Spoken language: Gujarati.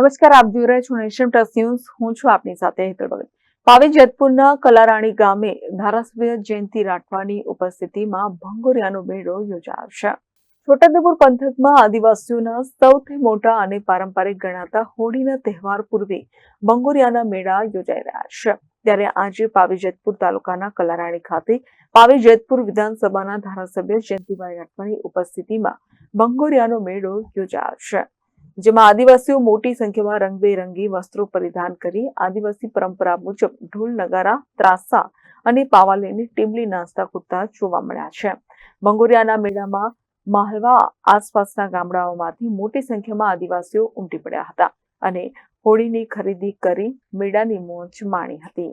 નમસ્કાર, આપ જોઈ રહ્યા છો નેશન પ્લસ ન્યૂઝ. હું છું આપની સાથે હેતલ ભગત. પાવી જેતપુરના કલારાણી ગામે ધારાસભ્ય જયંતિ રાઠવાની ઉપસ્થિતિમાં ભંગોરિયાનો મેળો યોજાયો છે. પંથકમાં આદિવાસીઓના સૌથી મોટા અને પારંપરિક ગણાતા હોળીના તહેવાર પૂર્વે ભંગોરિયાના મેળા યોજાઈ રહ્યા છે. ત્યારે આજે પાવી જેતપુર તાલુકાના કલારાણી ખાતે પાવી જેતપુર વિધાનસભાના ધારાસભ્ય જયંતિભાઈ રાઠવાની ઉપસ્થિતિમાં ભંગોરિયાનો મેળો યોજાયો જેમાં આદિવાસીઓ મોટી સંખ્યામાં રંગબેરંગી વસ્ત્રો પરિધાન કરી આદિવાસી પરંપરા મુજબ ઢોલ, નગારા, ત્રાસા અને પાવા લઈને ટીમલી નાસ્તા કૂદતા જોવા મળ્યા છે. બંગોરિયાના મેળામાં માહલવા આસપાસના ગામડાઓમાંથી મોટી સંખ્યામાં આદિવાસીઓ ઉમટી પડ્યા હતા અને હોળીની ખરીદી કરી મેળાની મોજ માણી હતી.